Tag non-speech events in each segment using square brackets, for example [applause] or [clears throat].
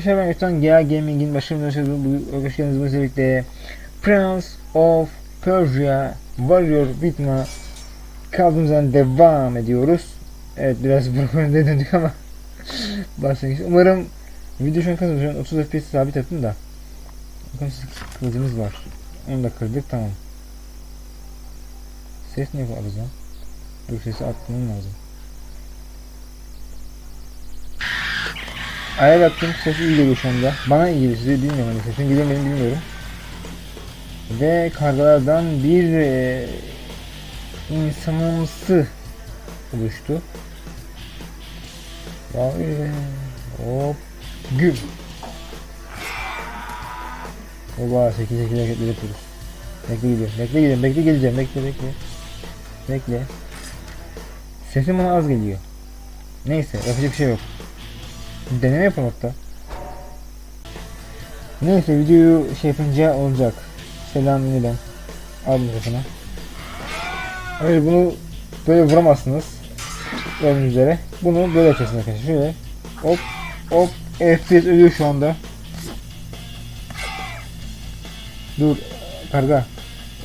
arkadaşlar ben Öztan GA Gaming'in bu hoş geldiniz bu birlikte Prince of Persia Warrior Bitma kaldığımız yerden devam ediyoruz. Evet biraz [laughs] programda döndük ama [laughs] başlangıç. Umarım video şu an an 30 FPS sabit yaptım da. Bakın kılıcımız var. Onu da kırdık tamam. Ses niye bu arıza? Dur sesi atmam lazım. Ayar yaptım. Ses iyi geliyor şu anda. Bana iyi geliyor. Size bilmiyorum sesim geliyor benim bilmiyorum. Ve kargalardan bir e, insanımsı oluştu. Vay be. Hop. Güm. Oba 8 8 hareketler yapıyoruz. Bekle gidiyorum. Bekle gidiyorum. Bekle geleceğim. Bekle bekle. Bekle. Sesim bana az geliyor. Neyse yapacak bir şey yok. Deneme hatta. Neyse videoyu şey yapınca olacak. Selam yeniden. Al mikrofonu. Hayır bunu böyle vuramazsınız. Gördüğünüz üzere. Bunu böyle açacaksınız arkadaşlar. Şöyle. Hop hop. FPS ölüyor şu anda. Dur. Karga.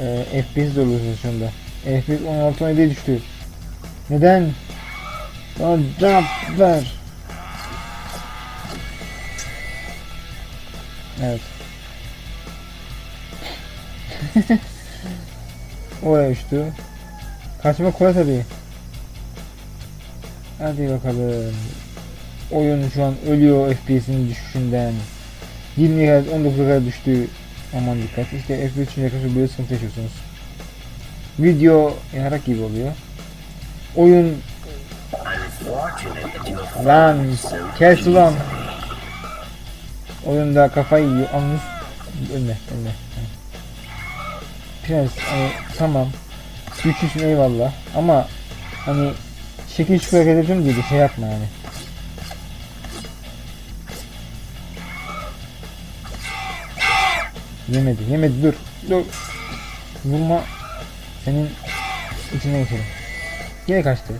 Ee, FPS de oluyorsunuz şu anda. FPS 16 17'ye düştü. Neden? Bana cevap ver. Evet. Oraya uçtu. Kaçma kolay tabii. Hadi bakalım. Oyun şu an ölüyor FPS'in düşüşünden. 20'ye kadar 19'a kadar düştü. Aman dikkat. İşte FPS için yaklaşık böyle sıkıntı yaşıyorsunuz. Video yarak gibi oluyor. Oyun Lan kes ulan. Oyunda kafayı yiyor. Anlış. Önüne önüne. Prens hani tamam. Güçlüsün eyvallah. Ama hani şekil şükür hareket de şey yapma yani. Yemedi yemedi dur dur. Vurma. Senin içine geçelim. Yine kaçtı.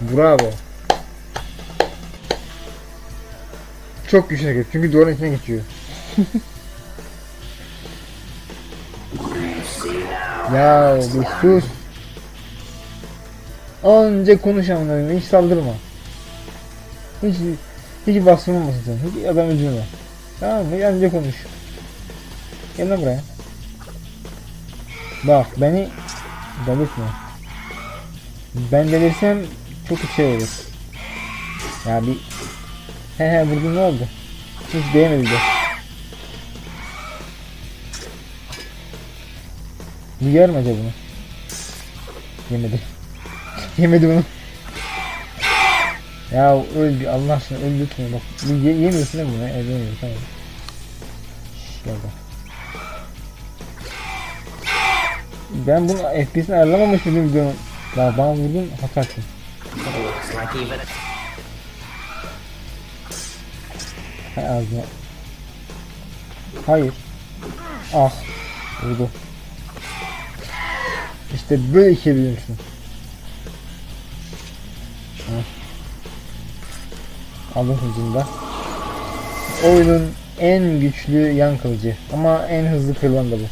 Bravo. Çok güçlü hareket çünkü duvarın içine geçiyor. [laughs] ya bir sus. Anca konuş amına hiç saldırma. Hiç hiç bastırmamasın sen. Hiç adam öldürme. Tamam mı? Anca konuş. Gel lan buraya. Bak beni delirtme. Ben delirsem çok şey olur. Ya bir he he vurdun ne oldu? Hiç değmedi de. Yer mi acaba bunu? Yemedi. [laughs] Yemedi bunu. Ya öl Allah aşkına öl lütfen bak. Ye yemiyorsun değil mi bunu? Evet yemiyorum tamam. Bak. Ben bunu FPS'ini ayarlamamış mıydım videonun? Ya bana vurdun hata Hay. Hayır. Ah. Vurdu. İşte böyle ikiye bölünsün. Aldım hızını da. Oyunun en güçlü yan kılıcı. Ama en hızlı kırılan da bu.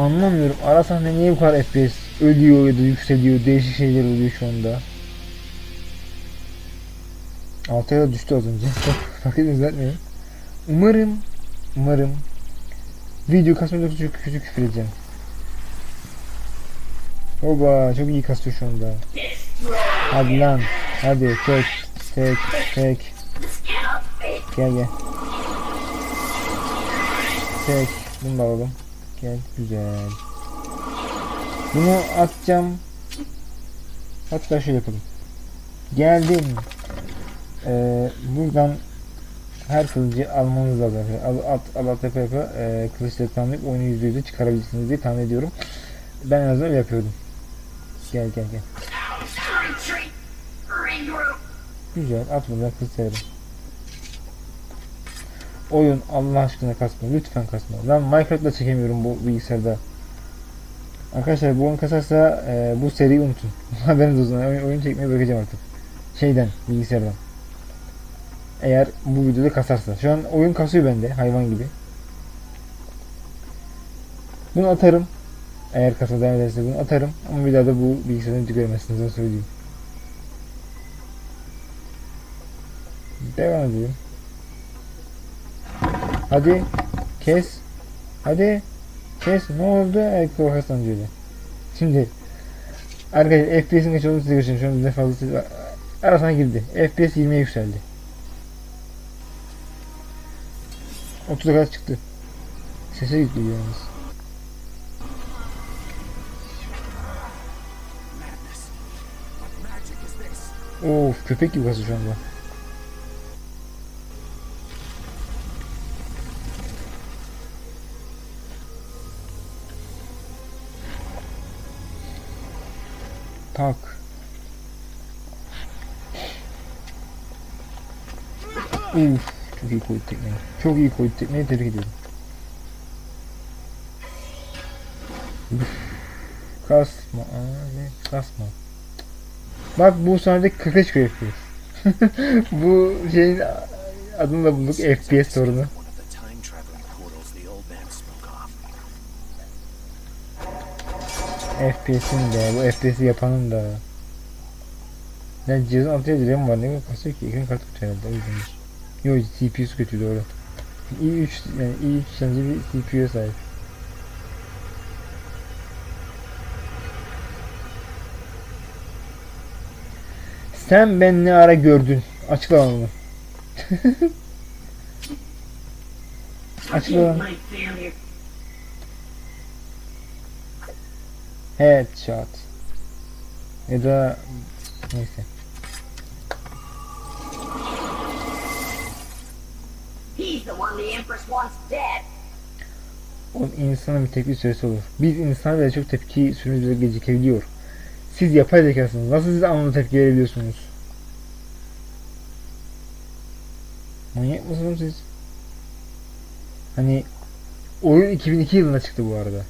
Anlamıyorum. Ara sahne niye bu kadar FPS ölüyor ya da yükseliyor. Değişik şeyler oluyor şu anda. Da düştü az önce. Edin düzeltmeyin. Umarım, umarım video kasmayı yoksa çok kötü küfür edeceğim. Oba çok iyi kasıyor şu anda. Hadi lan. Hadi tek tek tek. Gel gel. Tek. Bunu da alalım. Gel güzel. Bunu atacağım. Hatta şöyle yapalım. Geldim. Ee, buradan her kılıcı almanız lazım. Al, at, al, at, yapa, yapa, e, kılıçla tamamlayıp oyunu %100'e çıkarabilirsiniz diye tahmin ediyorum. Ben en azından yapıyordum. Gel gel gel. Güzel at buradan severim. Oyun Allah aşkına kasma. Lütfen kasma. Ben Minecraft'la çekemiyorum bu bilgisayarda. Arkadaşlar bu oyun kasarsa e, bu seriyi unutun. [laughs] Haberiniz olsun. Oyun, oyun çekmeyi bırakacağım artık. Şeyden, bilgisayardan. Eğer bu videoda kasarsa. Şu an oyun kasıyor bende hayvan gibi. Bunu atarım. Eğer kasa devam ederse bunu atarım. Ama bir daha da bu bilgisayardan hiç görmezsiniz onu söyleyeyim. Devam edelim. Hadi kes. Hadi kes. Ne oldu? Evet korkarsan diyordu. Şimdi Arkadaşlar FPS'in kaç olduğunu size göstereyim. Şu an fazla. Arasına girdi. FPS 20'ye yükseldi. 30'a kadar çıktı. Sese yüklüyor yalnız. Of köpek gibi kasıyor şu anda. Tak. Uf, çok iyi koydu tekmeyi. Çok iyi koydu tekmeyi tebrik ediyorum. Kasma abi, kasma. Bak bu sahnede 40'a çıkıyor FPS. [laughs] bu şeyin adını da bulduk FPS sorunu. FPS'in de, bu FPS'i yapanın da. Yani cihazın altıya direğim var. Ne kadar kasıyor ki? Ekran kartı kötü herhalde. O yüzdendir. Yok CPU'su kötü doğru. i3 yani i3 işlemci bir CPU'ya sahip. Sen ben ne ara gördün? Açıkla bunu. [laughs] Açıkla. Headshot. Ya da neyse. He's the one the Empress wants dead. O insanın bir tepki süresi olur. Biz insan bile çok tepki süremiz bile gecikebiliyor. Siz yapay zekasınız. Nasıl siz anında tepki verebiliyorsunuz? Manyak mısınız siz? Hani oyun 2002 yılında çıktı bu arada.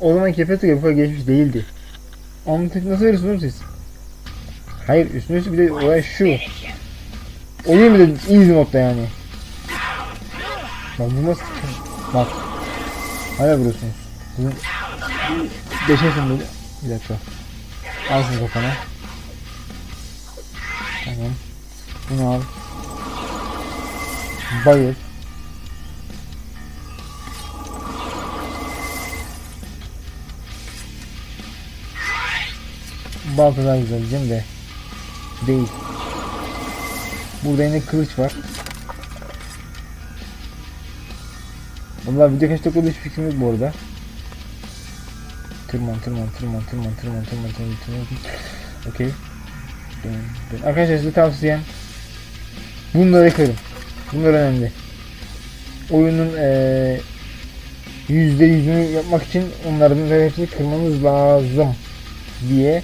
O zaman Kefeto bu kadar gelişmiş değildi. Onun tepki nasıl veriyorsunuz siz? Hayır üstüne üstlük bir de olay şu. Oyun bile easy modda yani. Bak bu nasıl Bak. Hala vuruyorsunuz. Sizin Deşesin böyle. Bir dakika. Alsın kafana. Tamam. Bunu al. Bayıl. Balta daha güzel diyeceğim de. Değil. Burada yine kılıç var. Vallahi video kaç dakika oldu hiç fikrim yok bu arada. Tırman tırman tırman tırman tırman tırman tırman tırman Okey. Arkadaşlar size tavsiyem bunları kırın. Bunlar önemli. Oyunun yüzde yüzünü yapmak için onların hepsini kırmanız lazım diye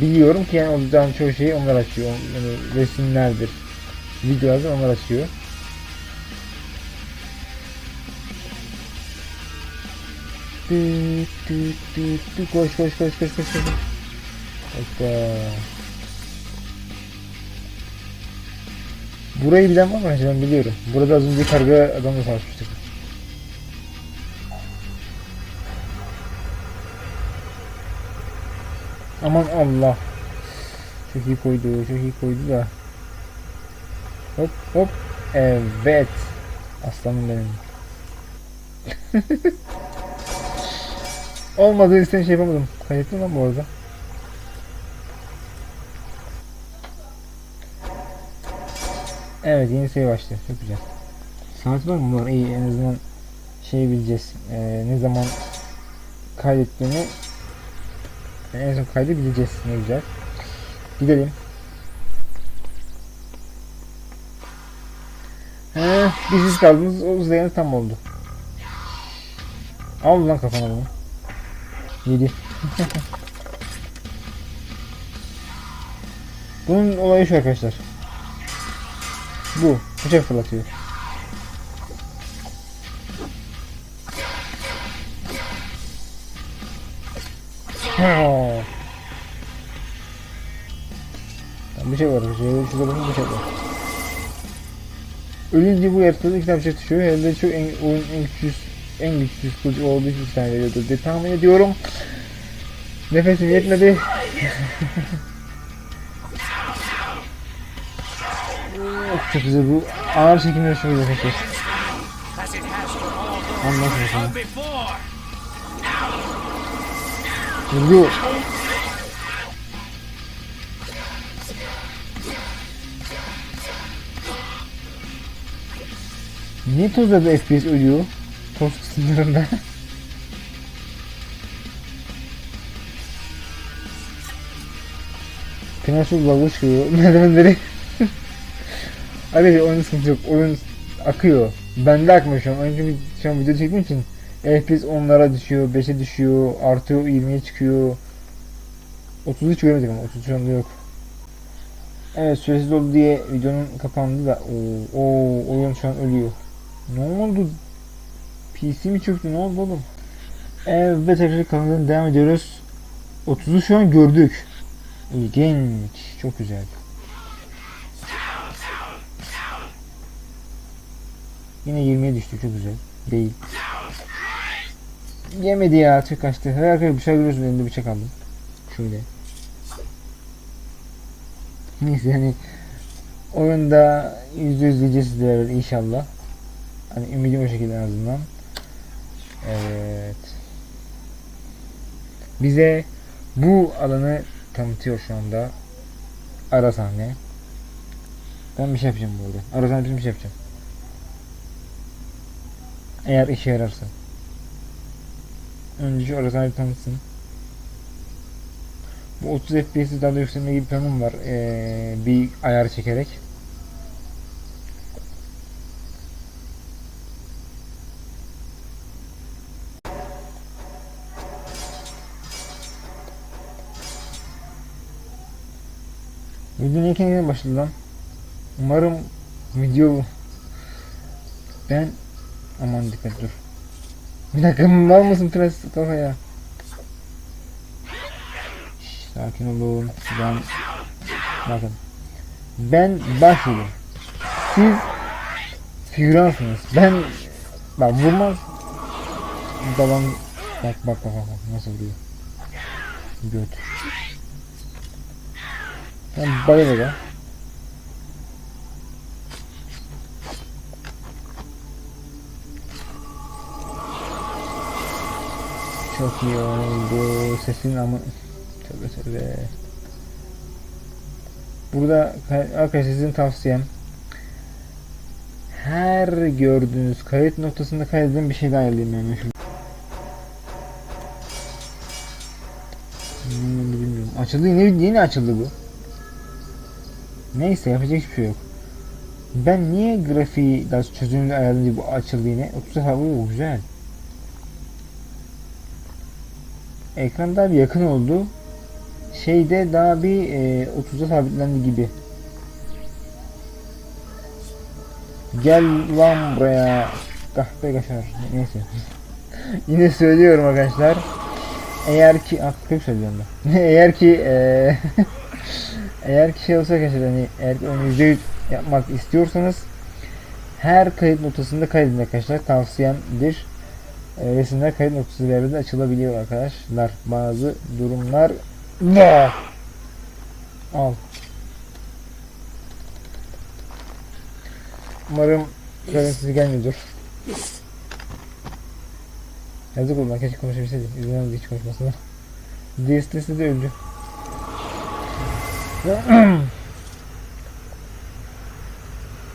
biliyorum ki yani oradan çoğu şeyi onlar açıyor. Yani resimlerdir, videolardır onlar açıyor. Tüt tüt tüt tüt koş koş koş koş koş koş. Hoppa. Burayı bilen var mı? Ben biliyorum. Burada az önce karga adamla savaşmıştık. Aman Allah. Çok iyi koydu, çok iyi koydu da. Hop hop. Evet. Aslanım benim. [laughs] Olmadı istediğim şey yapamadım. Kaydettim lan bu arada. Evet yeni sayı başlıyor. Çok güzel. Saat var mı? Var. İyi en azından şey bileceğiz. Ee, ne zaman kaydettiğini en son kaydı bileceğiz. Ne güzel. Gidelim. He, bir siz kaldınız. O tam oldu. Al lan kafana bunu. Yedi. Bunun olayı şu arkadaşlar. Bu. Bıçak fırlatıyor. Bir şey var. Şurada, şurada bakın şey var. Ölünce bu yaptığı iki tane bıçak düşüyor. Hem de çok en, oyun en güçsüz en güçsüz kılıç olduğu için tane veriyordur diye tahmin ediyorum. Nefesim yetmedi. [laughs] Çok güzel bu. Ağır çekimler çok güzel Anlasın those sana. Vurdu. Niye tozda da FPS ölüyor? Toz kısımlarında. Finansal bug'ı çıkıyor. Merdivenleri. Arkadaşlar oyun sıkıntı yok. Oyun akıyor. Bende akmıyor şu an. Oyun çünkü şu an video çektiğim için FPS 10'lara düşüyor, 5'e düşüyor, artıyor, 20'ye çıkıyor. 33 göremedik ama 33 şu anda yok. Evet süresiz oldu diye videonun kapandı da o oyun şu an ölüyor. Ne oldu? PC mi çöktü? Ne oldu oğlum? Evet tekrar kanaldan devam ediyoruz. 30'u şu an gördük. İlginç. Çok güzel. Yine 20'ye düştü. Çok güzel. Değil. Yemedi ya. Çok kaçtı. Her arkadaşlar bıçak görüyorsunuz. Elinde bıçak aldım. Şöyle. Neyse yani oyunda yüzde yüz diyeceğiz sizlere inşallah. Hani ümidim o şekilde en azından. Evet. Bize bu alanı tanıtıyor şu anda. Ara sahne. Ben bir şey yapacağım bu arada. Ara sahne bir şey yapacağım. Eğer işe yararsa. Önce şu ara sahne tanıtsın. Bu 30 FPS'i daha da yükselme gibi planım var. Ee, bir ayar çekerek. Video niye kendine başladı lan? Umarım video ben aman dikkat dur. Bir dakika var mısın biraz kafaya? Şş, Sakin olun. Ben bakın. Ben başrolüm. Siz figüransınız. Ben bak vurmaz. Babam bak bak bak bak, nasıl vuruyor. Göt. Ben bayılır. Çok iyi oldu. Sesin ama tövbe tövbe. Burada arkadaşlar sizin tavsiyem her gördüğünüz kayıt noktasında kaydedin bir şey daha ayarlayayım yani bilmiyorum. Açıldı yine, yine açıldı bu. Neyse yapacak hiçbir şey yok. Ben niye grafiği daha çözünürlüğü ayarlayınca bu açıldı yine? 30 defa bu güzel. Ekran daha bir yakın oldu. Şeyde daha bir e, 30'a sabitlendi gibi. Gel lan buraya. Kahpe kaşar. Neyse. [laughs] Yine söylüyorum arkadaşlar. Eğer ki ah, söylüyorum ben. [laughs] eğer ki e, [laughs] eğer ki şey olsa arkadaşlar hani eğer onu %100 yapmak istiyorsanız her kayıt notasında kaydedin arkadaşlar. Tavsiyemdir. E, resimler kayıt noktası ileride açılabiliyor arkadaşlar. Bazı durumlar ne? Al. Umarım sizi gelmiyordur. Yazık oldu keşke konuşabilseydim. Almadı hiç konuşmasına. DST'si de öldü. [clears throat]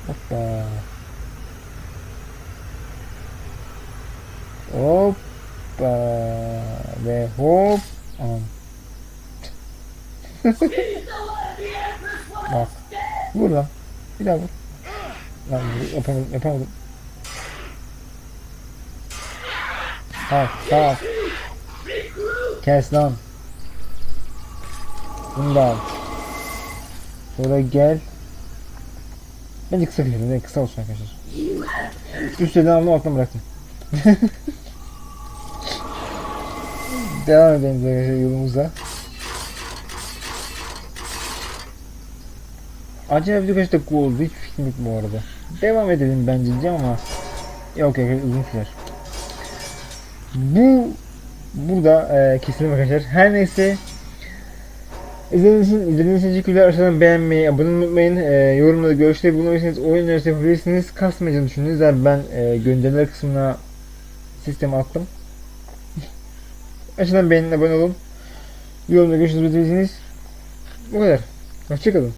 Hoppa. Hoppa. Ve hop. [laughs] Bak. Vur lan. Bir daha vur. Lan yapamadım. Yapamadım. Tamam. Tamam. Kes lan. Bunu da al. Sonra gel. Bence kısa keselim. mi? Kısa olsun arkadaşlar. Üstten aldım alttan bıraktım. [laughs] Devam edelim arkadaşlar yolumuza. Acaba video kaç dakika oldu hiç fikrim yok bu arada. Devam edelim bence diyeceğim ama yok yok uzun sürer. Bu burada e, keselim arkadaşlar. Her neyse İzlediğiniz için, izlediğiniz için teşekkürler. Aşağıdan beğenmeyi, abone olmayı. E, yorumlarda görüşleri bulunabilirsiniz. Oyun önerisi yapabilirsiniz. Kasmayacağını düşündüğünüzde ben e, gönderiler kısmına sistemi attım. [laughs] Aşağıdan beğenin, abone olun. Yorumda görüşürüz. Bu kadar. Hoşçakalın.